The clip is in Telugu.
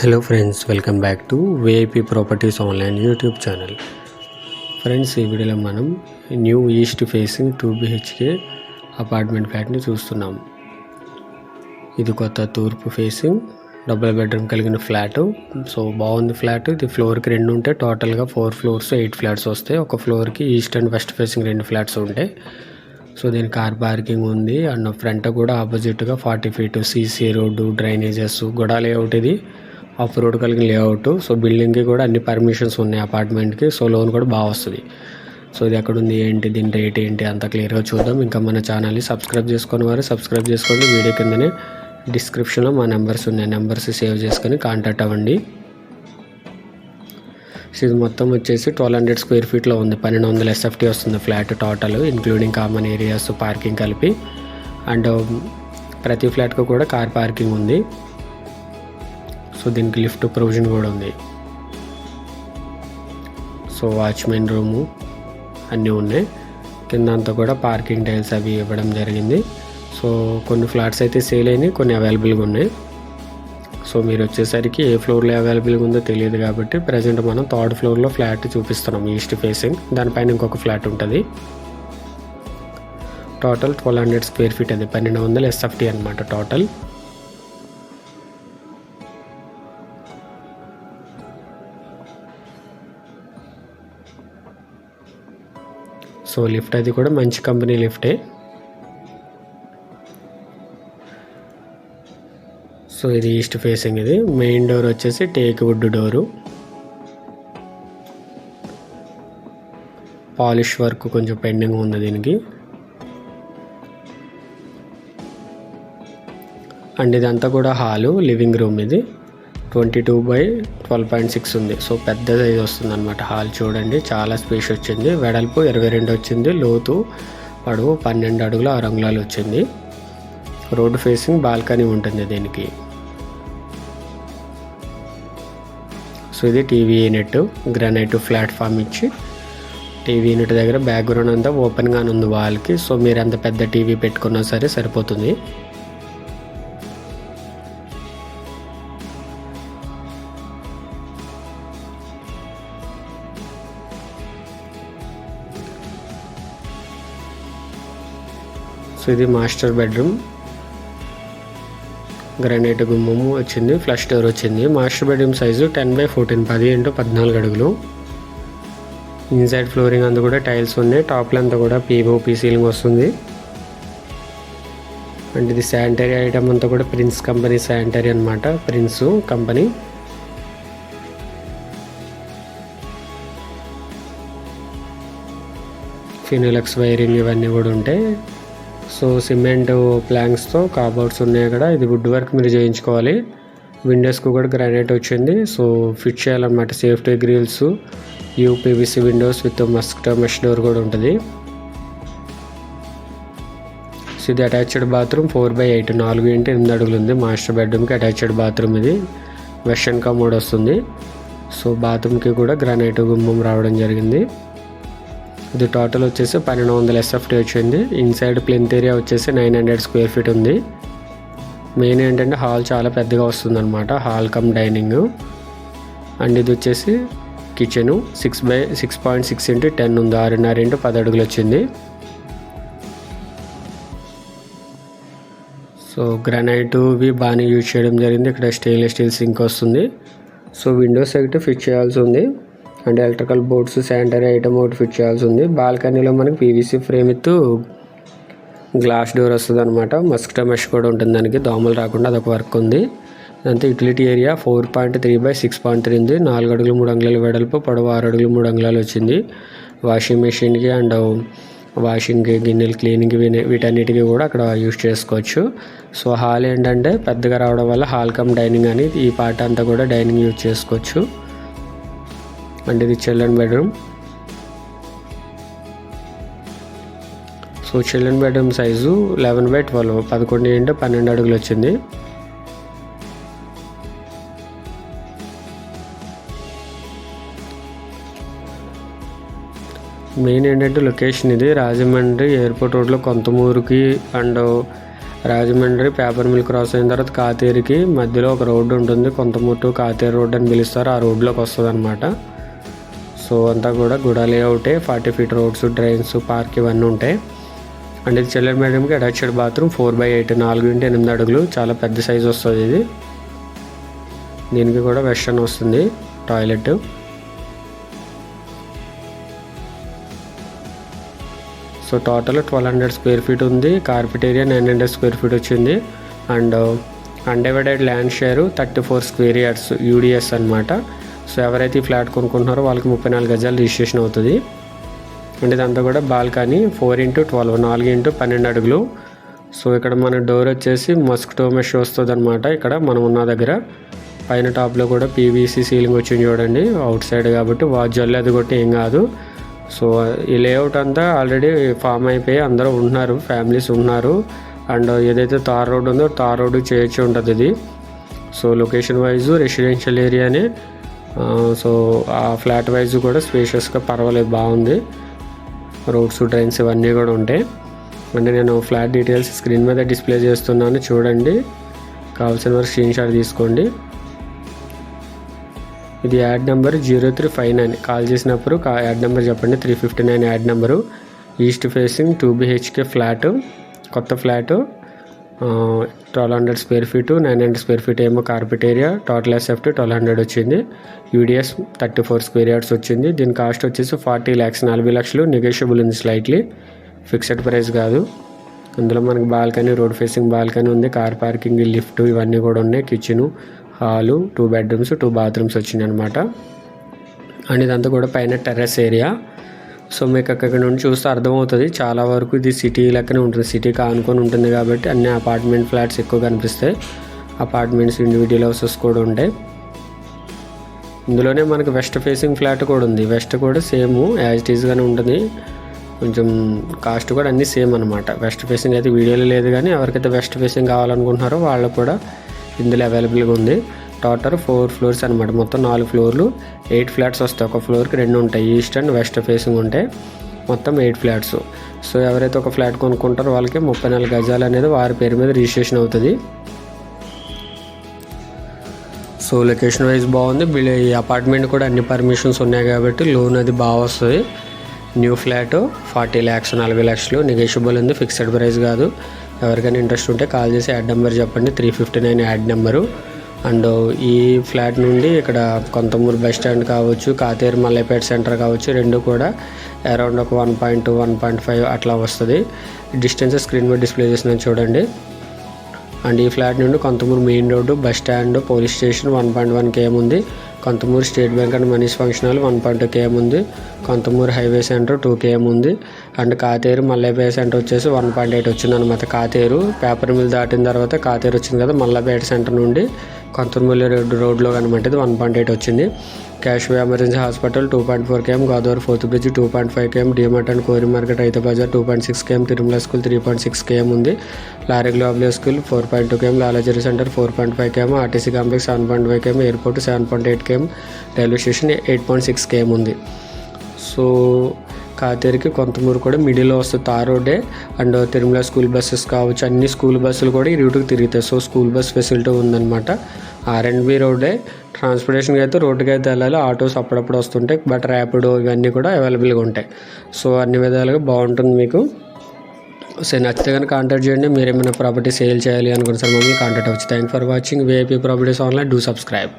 Hello friends welcome back to VIP properties online YouTube channel friends ఈ వీడియోలో మనం new east facing two BHK apartment ఫ్లాట్ని చూస్తున్నాం. ఇది కొత్త తూర్పు ఫేసింగ్ డబుల్ బెడ్రూమ్ కలిగిన ఫ్లాట్ సో బాగుంది ఫ్లాట్ ఇది ఫ్లోర్కి రెండు ఉంటే టోటల్గా ఫోర్ ఫ్లోర్స్ ఎయిట్ ఫ్లాట్స్ వస్తాయి. ఒక ఫ్లోర్కి ఈస్ట్ అండ్ వెస్ట్ ఫేసింగ్ రెండు ఫ్లాట్స్ ఉంటాయి. సో దీని కార్ పార్కింగ్ ఉంది. అండ్ ఫ్రంట్ కూడా ఆపోజిట్గా forty feet CC road drainages కూడా లేఅవుట్ ఇది. ఆఫ్ రోడ్ కలిగిన లేఅవుట్. సో బిల్డింగ్కి కూడా అన్ని పర్మిషన్స్ ఉన్నాయి అపార్ట్మెంట్కి. సో లోన్ కూడా బాగా వస్తుంది. సో ఇది ఎక్కడ ఉంది ఏంటి దీని రేట్ ఏంటి అంత క్లియర్గా చూద్దాం. ఇంకా మన ఛానల్ని సబ్స్క్రైబ్ చేసుకుని వారు సబ్స్క్రైబ్ చేసుకోండి. వీడియో కిందనే డిస్క్రిప్షన్లో మా నెంబర్స్ ఉన్నాయి. నెంబర్స్ సేవ్ చేసుకొని కాంటాక్ట్ అవ్వండి. సో ఇది మొత్తం వచ్చేసి ట్వెల్వ్ హండ్రెడ్ స్క్వేర్ ఫీట్లో ఉంది. పన్నెండు వందల ఎస్ఎఫ్టీ వస్తుంది flat total including common areas parking కలిపి. అండ్ ప్రతి ఫ్లాట్కు కూడా కార్ పార్కింగ్ ఉంది. సో దీనికి లిఫ్ట్ ప్రొవిజన్ కూడా ఉంది. సో వాచ్మెన్ రూము అన్నీ ఉన్నాయి. కింద అంతా కూడా పార్కింగ్ టైల్స్ అవి ఇవ్వడం జరిగింది. సో కొన్ని ఫ్లాట్స్ అయితే సేల్ అయినాయి కొన్ని అవైలబుల్గా ఉన్నాయి. సో మీరు వచ్చేసరికి ఏ ఫ్లోర్లో అవైలబుల్గా ఉందో తెలియదు కాబట్టి ప్రజెంట్ మనం థర్డ్ ఫ్లోర్లో ఫ్లాట్ చూపిస్తున్నాం ఈస్ట్ ఫేసింగ్. దానిపైన ఇంకొక ఫ్లాట్ ఉంటుంది. Total twelve hundred square feet అది పన్నెండు వందల ఎస్ఎఫ్టీ అనమాట టోటల్. సో లిఫ్ట్ అది కూడా మంచి కంపెనీ లిఫ్టే. సో ఇది ఈస్ట్ ఫేసింగ్ ఇది. మెయిన్ డోర్ వచ్చేసి teak wood door. Polish work కొంచెం పెండింగ్ ఉంది దీనికి. అండ్ ఇదంతా కూడా హాలు లివింగ్ రూమ్ ఇది. Twenty two by twelve point six ఉంది. సో పెద్ద సైజ్ వస్తుంది అనమాట హాల్ చూడండి చాలా స్పేస్ వచ్చింది. వెడల్పు ఇరవై రెండు వచ్చింది. లోతు పొడవు పన్నెండు అడుగుల ఆరు అంగుళాలు వచ్చింది. రోడ్డు ఫేసింగ్ బాల్కనీ ఉంటుంది దీనికి. సో ఇది టీవీ యూనిట్ గ్రానైట్ ప్లాట్ఫామ్ ఇచ్చి టీవీ యూనిట్ దగ్గర బ్యాక్గ్రౌండ్ అంతా ఓపెన్గానే ఉంది వాళ్ళకి సో మీరు ఎంత పెద్ద టీవీ పెట్టుకున్నా సరే సరిపోతుంది. సో ఇది మాస్టర్ బెడ్రూమ్. గ్రానైట్ గుమ్మము వచ్చింది ఫ్లష్ డోర్ వచ్చింది. Master bedroom size ten by fourteen పది ఇంటూ పద్నాలుగు అడుగులు. ఇన్సైడ్ ఫ్లోరింగ్ అంతా కూడా టైల్స్ ఉన్నాయి టాప్లో అంతా కూడా పీఓపీ సీలింగ్ వస్తుంది. అండ్ ఇది శానిటరీ ఐటమ్ అంతా కూడా ప్రిన్స్ కంపెనీ శానిటరీ అనమాట ప్రిన్స్ కంపెనీ. ఫినోలెక్స్ వైరింగ్ ఇవన్నీ కూడా ఉంటాయి. సో సిమెంట్ ప్లాంక్స్తో కాబోర్డ్స్ ఉన్నాయి అక్కడ. ఇది వుడ్ వర్క్ మీరు చేయించుకోవాలి. విండోస్కి కూడా గ్రానైట్ వచ్చింది. సో ఫిట్ చేయాలన్నమాట. Safety grills UPVC windows with musk mesh door కూడా ఉంటుంది. సో ఇది attached bathroom four by eight. నాలుగు ఇంటి ఎనిమిది అడుగులు ఉంది. మాస్టర్ బెడ్రూమ్కి అటాచ్డ్ బాత్రూమ్ ఇది. వెస్టర్న్ కమోడ్ వస్తుంది. సో బాత్రూమ్కి కూడా గ్రానైట్ గుమ్మం రావడం జరిగింది. ఇది టోటల్ వచ్చేసి పన్నెండు వందల ఎస్ఎఫ్టీ వచ్చింది. ఇన్సైడ్ ప్లెంత్ ఏరియా వచ్చేసి నైన్ హండ్రెడ్ స్క్వేర్ ఫీట్ ఉంది. మెయిన్ ఏంటంటే హాల్ చాలా పెద్దగా వస్తుంది అనమాట హాల్ కమ్ డైనింగ్ అండ్ ఇది వచ్చేసి kitchen six by six point six into ten ఉంది. ఆరున్నర ఇంటూ పది అడుగులు వచ్చింది. సో గ్రానైట్ ఇవి బాగానే యూజ్ చేయడం జరిగింది. ఇక్కడ స్టెయిన్లెస్ స్టీల్ సింక్ వస్తుంది. సో విండోస్ సైట్ ఫిట్ చేయాల్సి ఉంది. And electrical boards sanitary item ఒకటి ఫిట్ చేయాల్సి ఉంది. బాల్కనీలో మనకి PVC frame with glass door వస్తుంది అనమాట మస్కిటో మెష్ కూడా ఉంటుంది దానికి. దోమలు రాకుండా అదొక వర్క్ ఉంది. ఇదంతా utility area. Four point three by six point three ఉంది. నాలుగు అడుగులు మూడు అంగుళాలు వెడల్పు పొడవు ఆరు అడుగులు మూడు అంగుళాలు వచ్చింది. వాషింగ్ మెషిన్కి అండ్ వాషింగ్కి గిన్నెలు క్లీనింగ్ వీటన్నిటికీ కూడా అక్కడ యూజ్ చేసుకోవచ్చు. సో హాల్ ఏంటంటే పెద్దగా రావడం వల్ల హాల్ కమ్ డైనింగ్ అని ఈ పార్ట్ అంతా కూడా డైనింగ్ యూజ్ చేసుకోవచ్చు. అంటే ఇది children bedroom. So children bedroom size eleven by twelve. పదకొండు ఇంటూ పన్నెండు అడుగులు వచ్చింది. మెయిన్ ఏంటంటే లొకేషన్ ఇది. రాజమండ్రి ఎయిర్పోర్ట్ రోడ్లో కొంతమూరుకి and Rajahmundry paper mill cross అయిన తర్వాత కాతేరికి మధ్యలో ఒక రోడ్డు ఉంటుంది. కొంతముట్టు కాతేరు రోడ్ అని పిలుస్తారు. ఆ రోడ్లోకి వస్తుంది అనమాట సో అంతా కూడా గుడ లేఅవుటే forty feet roads drains park ఇవన్నీ ఉంటాయి. అండ్ ఇది చిల్డ్రన్ మేడంకి attached bathroom four by eight నాలుగు ఇంటి ఎనిమిది అడుగులు. చాలా పెద్ద సైజ్ వస్తుంది ఇది. దీనికి కూడా వెస్టర్న్ వస్తుంది toilet. So total twelve hundred square feet ఉంది. Carpet area nine hundred square feet వచ్చింది. And undivided land share thirty four square yards UDS అనమాట సో ఎవరైతే ఈ ఫ్లాట్ కొనుక్కుంటున్నారో వాళ్ళకి ముప్పై నాలుగు గజాలు రిజిస్ట్రేషన్ అవుతుంది. అంటే ఇదంతా కూడా బాల్కనీ ఫోర్ ఇంటూ ట్వెల్వ్ నాలుగు ఇంటూ పన్నెండు అడుగులు. సో ఇక్కడ మన డోర్ వచ్చేసి మస్కిటో మెష్ వస్తుంది అనమాట ఇక్కడ మనం ఉన్న దగ్గర పైన టాప్లో కూడా పీవీసీ సీలింగ్ వచ్చింది చూడండి. అవుట్ సైడ్ కాబట్టి వాచ్ అది కొట్టి ఏం కాదు. సో ఈ లేఅవుట్ అంతా ఆల్రెడీ ఫామ్ అయిపోయి అందరూ ఉంటున్నారు ఫ్యామిలీస్ ఉన్నారు అండ్ ఏదైతే తార్ రోడ్ ఉందో తార్ రోడ్ చేయొచ్చు ఉంటుంది ఇది. సో లొకేషన్ వైజ్ రెసిడెన్షియల్ ఏరియానే సో ఆ ఫ్లాట్ వైజ్ కూడా స్పేషియస్గా పర్వాలేదు బాగుంది. రోడ్స్ డ్రైన్స్ ఇవన్నీ కూడా ఉంటాయి అంటే నేను ఫ్లాట్ డీటెయిల్స్ స్క్రీన్ మీద డిస్ప్లే చేస్తున్నాను చూడండి. కావాల్సిన వారు స్క్రీన్ షాట్ తీసుకోండి. ఇది ad number zero three five nine. Call చేసినప్పుడు యాడ్ నెంబర్ చెప్పండి three fifty nine ad number. East facing two BHK flat కొత్త flat. Twelve hundred square feet nine hundred square feet ఏమో carpet area total SFT twelve hundred వచ్చింది. UDS thirty four square yards వచ్చింది. దీని కాస్ట్ వచ్చేసి ఫార్టీ ల్యాక్స్ నలభై లక్షలు నెగోషియబుల్ ఉంది స్లైట్లీ ఫిక్స్డ్ ప్రైస్ కాదు. అందులో మనకి బాల్కనీ రోడ్ ఫేసింగ్ బాల్కనీ ఉంది. కార్ పార్కింగ్ లిఫ్ట్ ఇవన్నీ కూడా ఉన్నాయి. Kitchen hall two bedrooms two bathrooms వచ్చినాయి అనమాట అండ్ ఇదంతా కూడా పైన టెర్రస్ ఏరియా సో మీకు అక్కడ నుండి చూస్తే అర్థమవుతుంది. చాలా వరకు ఇది సిటీ లెక్కనే ఉంటుంది. సిటీకి ఆనుకొని ఉంటుంది కాబట్టి అన్ని అపార్ట్మెంట్ ఫ్లాట్స్ ఎక్కువ కనిపిస్తాయి. అపార్ట్మెంట్స్ ఇండివిజువల్ హౌసెస్ కూడా ఉంటాయి. ఇందులోనే మనకి వెస్ట్ ఫేసింగ్ ఫ్లాట్ కూడా ఉంది. వెస్ట్ కూడా సేమ్ యాజ్ ఇట్ ఈస్గానే ఉంటుంది. కొంచెం కాస్ట్ కూడా అన్నీ సేమ్ అనమాట వెస్ట్ ఫేసింగ్ అయితే వీడియోలో లేదు కానీ ఎవరికైతే వెస్ట్ ఫేసింగ్ కావాలనుకుంటున్నారో వాళ్ళకు కూడా ఇందులో అవైలబుల్గా ఉంది. టోటల్ ఫోర్ ఫ్లోర్స్ అనమాట మొత్తం నాలుగు ఫ్లోర్లు ఎయిట్ ఫ్లాట్స్ వస్తాయి. ఒక ఫ్లోర్కి రెండు ఉంటాయి. ఈస్ట్ అండ్ వెస్ట్ ఫేసింగ్ ఉంటాయి మొత్తం ఎయిట్ ఫ్లాట్స్ సో ఎవరైతే ఒక ఫ్లాట్ కొనుక్కుంటారో వాళ్ళకి ముప్పై నాలుగు గజాలు అనేది వారి పేరు మీద రిజిస్ట్రేషన్ అవుతుంది. సో లొకేషన్ వైజ్ బాగుంది. బిల్ ఈ అపార్ట్మెంట్ కూడా అన్ని పర్మిషన్స్ ఉన్నాయి కాబట్టి లోన్ అది బాగా వస్తుంది. న్యూ ఫ్లాట్ ఫార్టీ ల్యాక్స్ నలభై లక్షలు. నెగోషియబుల్ ఉంది. ఫిక్స్డ్ ప్రైస్ కాదు. ఎవరికైనా ఇంట్రెస్ట్ ఉంటే కాల్ చేసి యాడ్ నెంబర్ చెప్పండి. Three fifty nine ad number and ఈ ఫ్లాట్ నుండి ఇక్కడ కొంతమూరు బస్ స్టాండ్ కావచ్చు కాతేరు మల్లైపేట సెంటర్ కావచ్చు రెండు కూడా అరౌండ్ ఒక one point two one point five అట్లా వస్తుంది. డిస్టెన్స్ స్క్రీన్ మీద డిస్ప్లే చేసిన చూడండి. అండ్ ఈ ఫ్లాట్ నుండి Kontamuru main road bus stand police station one point one KM ఉంది. Kontamuru state bank and Manish function hall one point two KM ఉంది. Kontamuru highway centre two KM ఉంది. అండ్ కాతేరు మల్లైపేట సెంటర్ వచ్చేసి వన్ పాయింట్ ఎయిట్ వచ్చింది అనమాట కాతేరు పేపర్ మిల్ దాటిన తర్వాత కాతేరు వచ్చింది కదా మల్లపేట సెంటర్ నుండి. కంతుర్మల్లి రోడ్ రోడ్లో అనమాట వన్ పాయింట్ ఎయిట్ వచ్చింది. క్యాష్వే emergency hospital two point four KM Godavari fourth bridge two point five KM DMart and కోరి market Rythu Bazar two point six KM Tirumala school three point six KM ఉంది. Lorry global school four point two KM లాలాజరీ centre four point five KM RTC complex seven point five KM airport seven point eight KM railway station eight point six KM ఉంది. సో కాతేరికి కొంతమూరు కూడా మిడిల్లో వస్తుంది. తార్ రోడ్డే అండ్ తిరుమల స్కూల్ బస్సెస్ కావచ్చు అన్ని స్కూల్ బస్సులు కూడా ఈ రూట్కి తిరుగుతాయి. సో స్కూల్ బస్ ఫెసిలిటీ ఉందన్నమాట. ఆర్ అండ్ బి రోడ్డే ట్రాన్స్పోర్టేషన్కి అయితే రోడ్డుకి అయితే వెళ్ళాలి. ఆటోస్ అప్పుడప్పుడు వస్తుంటాయి. బట్ ర్యాపిడో ఇవన్నీ కూడా అవైలబుల్గా ఉంటాయి. సో అన్ని విధాలుగా బాగుంటుంది మీకు. సో నచ్చితే కనుక కాంటాక్ట్ చేయండి. మీరు ఏమైనా ప్రాపర్టీ సేల్ చేయాలి అనుకున్న సార్ మమ్మల్ని కాంటాక్ట్ అవ్వచ్చు. Thank for watching VIP properties online do subscribe